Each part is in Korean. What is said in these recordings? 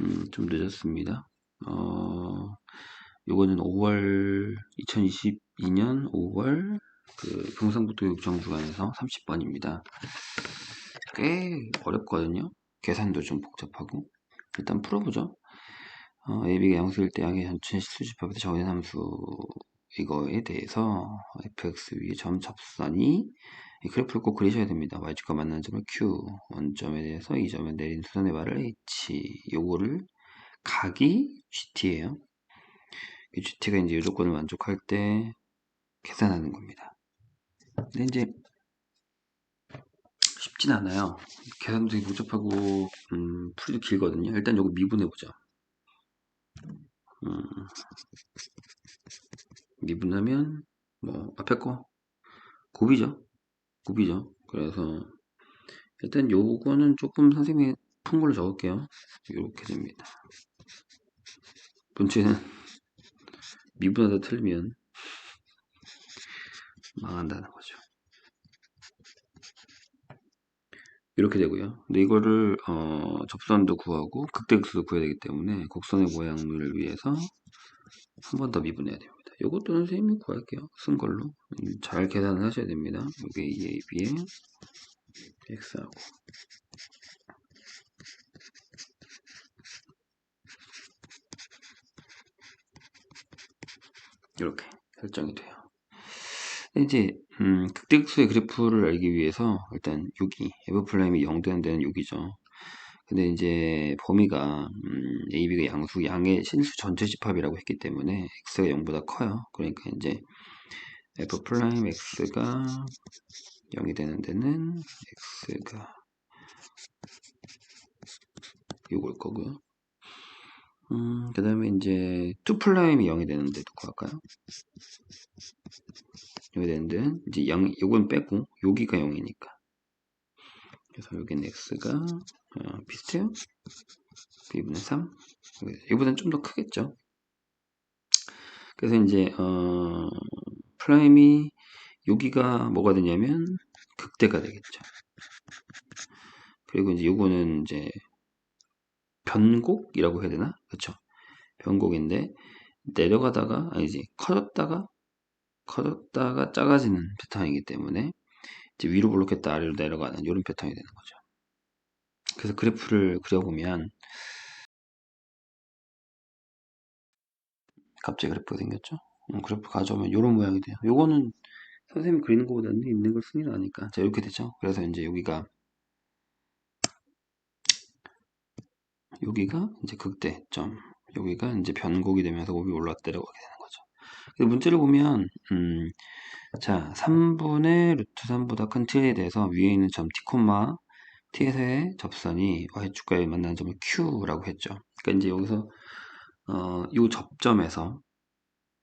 음, 좀 늦었습니다. 어, 요거는 5월 2022년 5월 그 경상북도 육정주간에서 30번입니다. 꽤 어렵거든요. 계산도 좀 복잡하고 일단 풀어보죠. 어, AB가 양수일 때 양의 전체 실수집합에서 정해진 함수 이거에 대해서 fx 위에 점 접선이 이 그래프를 꼭 그리셔야 됩니다. y축과 만나는 점을 q, 원점에 대해서 이 점에 내린 수선의 발을 h, 요거를 각이 gt예요. 이 gt가 이제 이 조건을 만족할 때 계산하는 겁니다. 근데 이제 쉽진 않아요. 계산도 되게 복잡하고 음, 풀이도 길거든요. 일단 요거 미분해 보죠. 음, 미분하면 뭐 앞에 거 곱이죠. 곱이죠. 그래서 일단 요거는 조금 선생님이 푼 걸로 적을게요. 이렇게 됩니다. 문제는 미분하 다 틀리면 망한다는 거죠. 이렇게 되고요. 근데 이거를 어, 접선도 구하고 극대극소도 구해야 되기 때문에 곡선의 모양을 위해서 한 번 더 미분해야 됩니다. 이것도 선생님이 구할게요. 쓴 걸로 음, 잘 계산을 하셔야 됩니다. 이게 2AB에 X하고 이렇게 설정이 돼요. 이제 음, 극대극소의 그래프를 알기 위해서 일단 여기 f 플라임이 0 되는 여기죠. 근데 이제 범위가 음, a, b가 양수 양의 실수 전체 집합이라고 했기 때문에 x가 0보다 커요. 그러니까 이제 f 플라임 x가 0이 되는 데는 x가 요걸 거고요. 음, 그 다음에 이제 2 플라임이 0이 되는데 누구 할까요? 여기 되는데 이제 0, 요건 빼고 여기가 0이니까 그래서 여기는 x가 어, 비슷해요. b분의 3 이보다는 좀 더 크겠죠. 그래서 이제 어, 플라임이 여기가 뭐가 되냐면 극대가 되겠죠. 그리고 이제 요거는 이제 변곡이라고 해야 되나? 그렇죠. 변곡인데 내려가다가 아니지 커졌다가 커졌다가 작아지는 패턴이기 때문에 이제 위로 블록했다 아래로 내려가는 이런 패턴이 되는 거죠. 그래서 그래프를 그려보면 갑자기 그래프가 생겼죠. 음, 그래프 가져오면 이런 모양이 돼요. 요거는 선생님이 그리는 것보다는 있는 걸 쓰는 게 나으니까 자 이렇게 되죠. 그래서 이제 여기가 여기가 이제 극대점 여기가 이제 변곡이 되면서 곱이 올라 내려가게 되는. 문제를 보면 음, 자 3분의 루트 3보다 큰 t에 대해서 위에 있는 점 t, t에서의 접선이 y축과에 만나는 점을 q라고 했죠. 그러니까 이제 여기서 어, 이 접점에서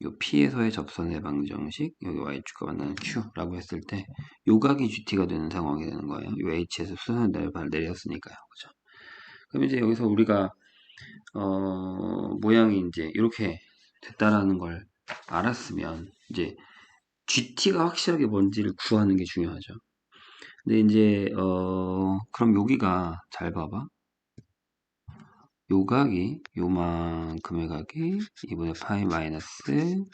이 P에서의 접선의 방정식 여기 Y축과 만나는 Q라고 했을 때 요각이 GT가 되는 상황이 되는 거예요. 요 H에서 수선을 내렸으니까요. 그죠? 그럼 이제 여기서 우리가 어, 모양이 이제 이렇게 됐다라는 걸 알았으면 이제 GT가 확실하게 뭔지를 구하는 게 중요하죠. 근데 이제 어, 그럼 여기가 잘 봐봐. 요 각이 요만큼의 각이 2분의 파이 마이너스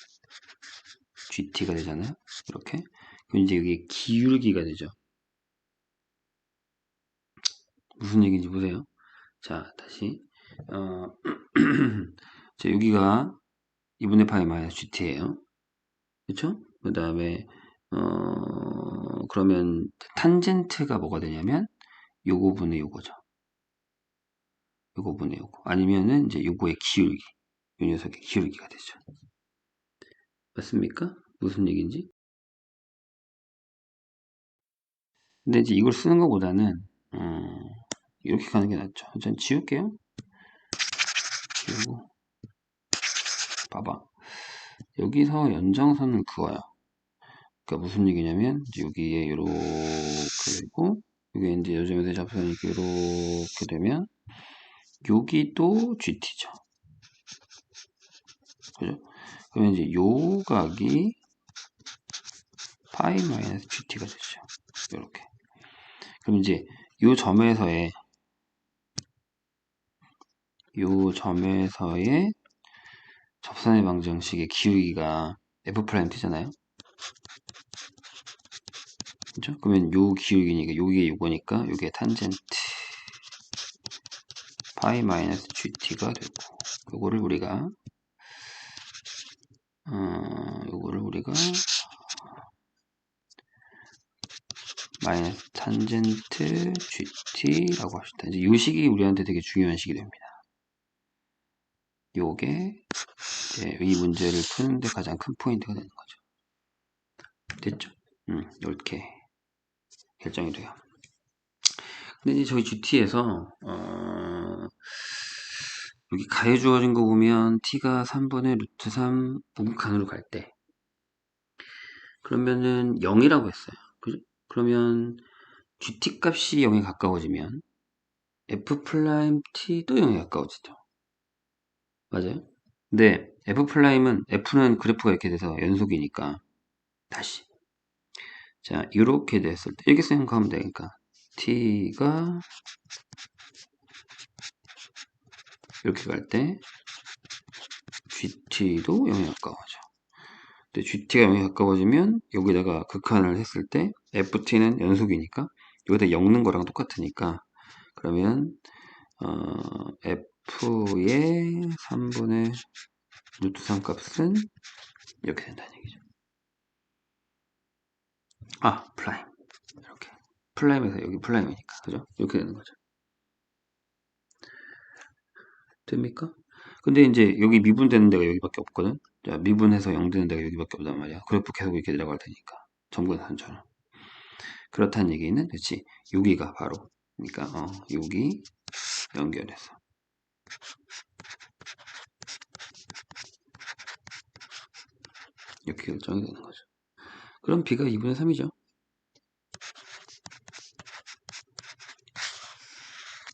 GT가 되잖아요. 이렇게. 그럼 이제 여기 기울기가 되죠. 무슨 얘기인지 보세요. 자, 다시. 어, 자, 여기가 2분의 파이 마이너스 GT예요. 그렇죠? 그 다음에 어, 그러면 탄젠트가 뭐가 되냐면 요거 분의 요거죠. 요거 분의 요거. 아니면은 이제 요거의 기울기. 요 녀석의 기울기가 되죠. 맞습니까? 무슨 얘기인지? 근데 이제 이걸 쓰는 것보다는 음, 이렇게 가는 게 낫죠. 전 지울게요. 지우고 봐봐. 여기서 연장선을 그어요. 그러니까 무슨 얘기냐면 여기에 이렇게 되고 이게 이제 요즘에서 접선이 이렇게 되면 여기도 GT죠. 그죠? 그러면 이제 요 각이 파이 마이너스 GT가 되죠. 이렇게. 그럼 이제 요 점에서의 요 점에서의 접선의 방정식의 기울기가 F'T잖아요. 그죠? 그러면 요 기울기니까 요게 요거니까 요게 탄젠트 파이 마이너스 GT가 되고 요거를 우리가 어, 요거를 우리가 마이너스 탄젠트 GT라고 합시다. 이제 요 식이 우리한테 되게 중요한 식이 됩니다. 요게 이제 이 문제를 푸는데 가장 큰 포인트가 되는 거죠. 됐죠? 음, 이렇게 결정이 돼요. 근데 이제 저희 GT에서 어, 여기 가해 주어진 거 보면 t가 3분의 루트 3 무극한으로 갈 때 그러면은 0이라고 했어요. 그죠? 그러면 gt 값이 0에 가까워지면 f 프라임 t도 0에 가까워지죠. 맞아요? 근데 f 프라임은 f는 그래프가 이렇게 돼서 연속이니까 다시 자 이렇게 됐을 때 이렇게 생각하면 되니까 t가 이렇게 갈 때 GT도 0에 가까워져. 근데 GT가 0에 가까워지면 여기다가 극한을 했을 때 FT는 연속이니까 여기다 엮는 거랑 똑같으니까 그러면 어, F 의 3분의 루트 3 값은 이렇게 된다는 얘기죠. 아, 플라임. 이렇게. 플라임에서 여기 플라임이니까. 그죠? 이렇게 되는 거죠. 됩니까? 근데 이제 여기 미분되는 데가 여기밖에 없거든. 자, 미분해서 0 되는 데가 여기밖에 없단 말이야. 그래프 계속 이렇게 내려갈 테니까. 점근선처럼. 그렇다는 얘기는 그렇지. 여기가 바로 그러니까 어, 여기 연결해서 이렇게 결정이 되는 거죠. 그럼 b가 2분의 3이죠.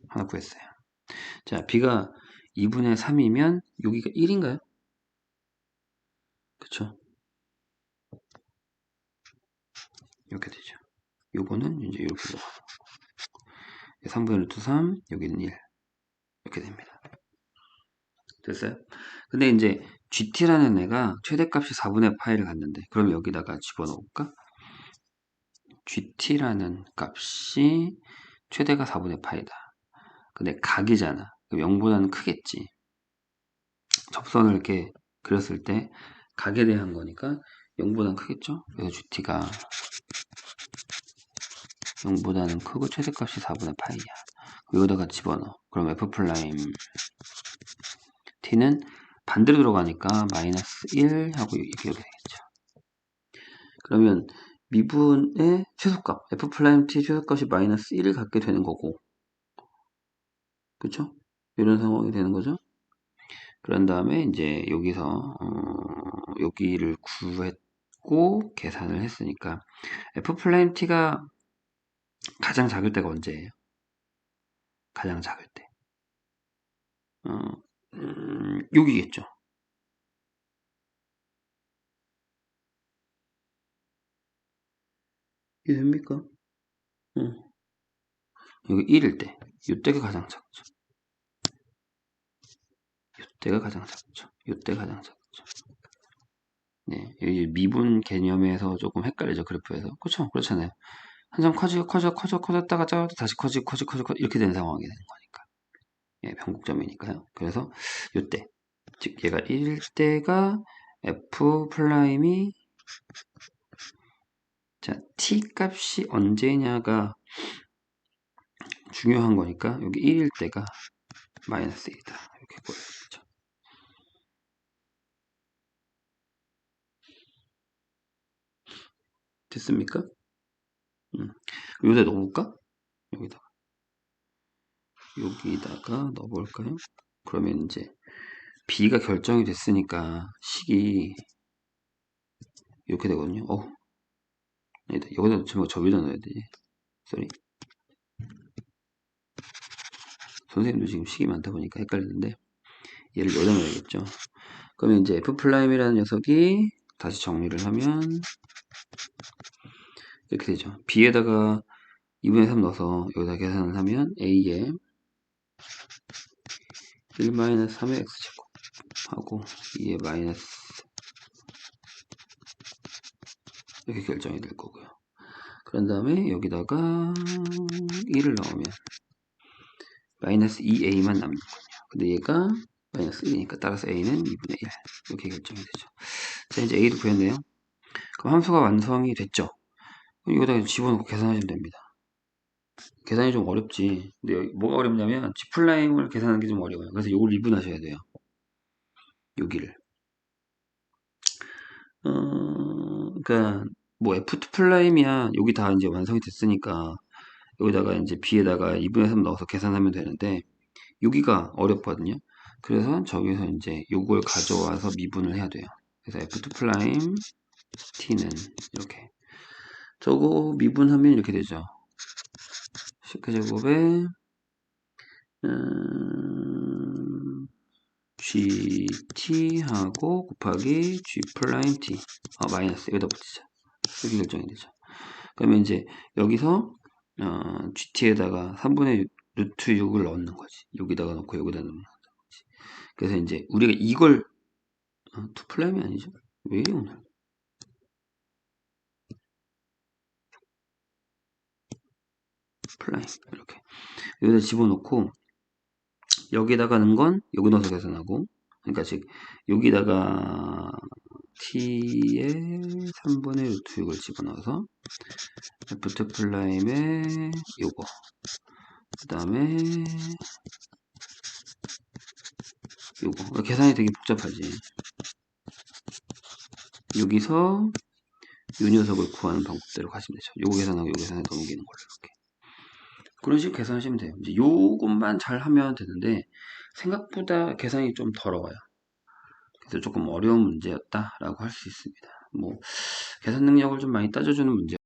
하나 구했어요. 자, b가 2분의 3이면 여기가 1인가요? 그쵸? 이렇게 되죠. 요거는 이제 이렇게 거고 3분의 루트 3 여기는 1 이렇게 됩니다. 됐어요? 근데 이제 GT라는 애가 최대값이 4분의 파이를 갖는데 그럼 여기다가 집어넣을까? GT라는 값이 최대가 4분의 파이다. 근데 각이잖아. 0보다는 크겠지. 접선을 이렇게 그렸을 때 각에 대한 거니까 0보다는 크겠죠? 그래서 GT가 0보다는 크고 최대값이 4분의 파이야. 여기다가 집어넣어. 그럼 F 플라임 T는 반대로 들어가니까 마이너스 1 하고 이렇게 되겠죠. 그러면 미분의 최소값 F 플라임 T 최소값이 마이너스 1을 갖게 되는 거고 그쵸? 이런 상황이 되는 거죠. 그런 다음에 이제 여기서 어, 여기를 구했고 계산을 했으니까 f 플라임 t가 가장 작을 때가 언제예요? 가장 작을 때. 어, 음, 여기겠죠. 이해됩니까? 응. 여기 1일 때, 이때가 가장 작죠. 이때가 가장 작죠. 이때 가장 작죠. 네, 여기 미분 개념에서 조금 헷갈리죠. 그래프에서. 그렇죠? 그렇잖아요. 한점 커지고 커져 커져 커졌다가 짜고 다시 커지고 커지고 커지고 이렇게 되는 상황이 되는 거니까. 예, 변곡점이니까요. 그래서 이때 즉 얘가 1일 때가 f 플라임이 자 t 값이 언제냐가 중요한 거니까 여기 1일 때가 마이너스 1이다. 이렇게 보여야죠. 됐습니까? 음. 여기다 넣어볼까? 여기다가. 여기다가 넣어볼까요? 그러면 이제 B가 결정이 됐으니까 식이 이렇게 되거든요. 어, 아니다. 여기다 넣지 저기다 넣어야 되지. 쏘리. 선생님도 지금 식이 많다 보니까 헷갈리는데 얘를 여기다 넣어야겠죠. 그러면 이제 F'이라는 녀석이 다시 정리를 하면 이렇게 되죠. B에다가 2분의 3 넣어서 여기다 계산을 하면 A에 1 마이너스 3의 x제곱 하고 2의 마이너스 이렇게 결정이 될 거고요. 그런 다음에 여기다가 1을 넣으면 마이너스 2a만 남는군요. 근데 얘가 마이너스 1이니까 따라서 a는 2분의 1 이렇게 결정이 되죠. 자 이제 a를 구했네요. 그럼 함수가 완성이 됐죠. 이거다 집어넣고 계산하시면 됩니다. 계산이 좀 어렵지. 근데 뭐가 어렵냐면 G 플라임을 계산하는 게 좀 어려워요. 그래서 이걸 미분하셔야 돼요. 여기를. 어, 그러니까 뭐 F2 플라임이야 여기 다 이제 완성이 됐으니까 여기다가 이제 B에다가 2분의 3 넣어서 계산하면 되는데 여기가 어렵거든요. 그래서 저기서 이제 요걸 가져와서 미분을 해야 돼요. 그래서 F2 플라임 T는 이렇게 저거 미분하면 이렇게 되죠. 10그 제곱에 음, GT하고 곱하기 G 플라임 T 아 마이너스 여기다 붙이자 이렇게 결정이 되죠. 그러면 이제 여기서 어, GT에다가 3분의 6, 루트 6을 넣는 거지. 여기다가 넣고 여기다 넣는 거지. 그래서 이제 우리가 이걸 어, 2 플라임이 아니죠? 왜 오늘? 플라임 이렇게. 여기다 집어넣고 여기다가 넣은 건 여기 넣어서 계산하고 그러니까 즉 여기다가 t의 3분의 루트 6을 집어넣어서 f2 플라임의 요거 그 다음에 요거. 계산이 되게 복잡하지. 여기서 요 녀석을 구하는 방법대로 가시면 되죠. 요거 계산하고 요거 계산해 넘기는 걸로 이렇게 그런 식으로 계산하시면 돼요. 이제 요것만 잘 하면 되는데 생각보다 계산이 좀 더러워요. 그래서 조금 어려운 문제였다라고 할 수 있습니다. 뭐 계산 능력을 좀 많이 따져주는 문제